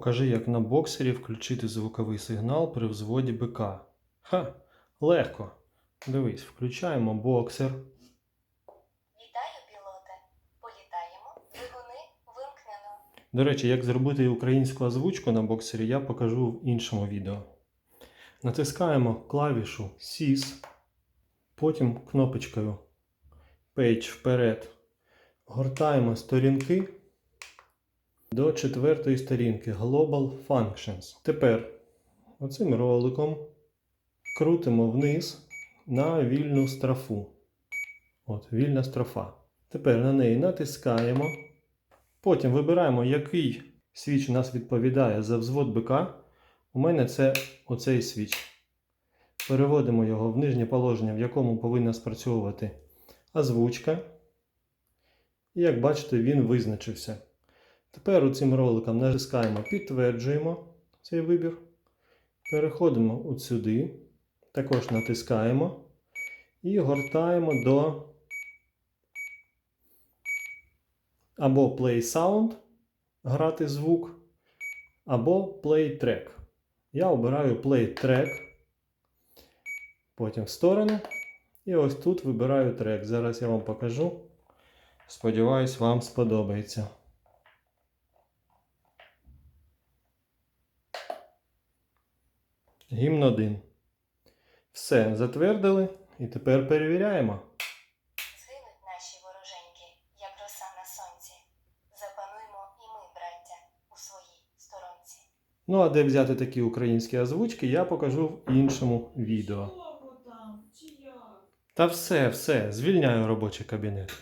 Покажи, як на боксері включити звуковий сигнал при взводі БК. Ха, легко. Дивись, включаємо боксер. Вітаю, пілоте. Політаємо. Двигуни вимкнено. До речі, як зробити українську озвучку на боксері, я покажу в іншому відео. Натискаємо клавішу SIS, потім кнопочкою Page вперед. Гортаємо сторінки до четвертої сторінки Global Functions. Тепер оцим роликом крутимо вниз на вільну строфу. От, вільна строфа. Тепер на неї натискаємо. Потім вибираємо, який свіч у нас відповідає за взвод БК. У мене це оцей свіч. Переводимо його в нижнє положення, в якому повинна спрацьовувати озвучка. І як бачите, він визначився. Тепер цим роликом натискаємо, підтверджуємо цей вибір. Переходимо от сюди. Також натискаємо і гортаємо до або Play Sound грати звук, або Play Track. Я обираю Play Track. Потім в сторону. І ось тут вибираю трек. Зараз я вам покажу. Сподіваюсь, вам сподобається. Гімн 1. Все, затвердили. І тепер перевіряємо. Згинуть наші вороженьки, як роса на сонці. Запануймо і ми, браття, у своїй сторонці. Ну, а де взяти такі українські озвучки, я покажу в іншому відео. Та все, все, звільняю робочий кабінет.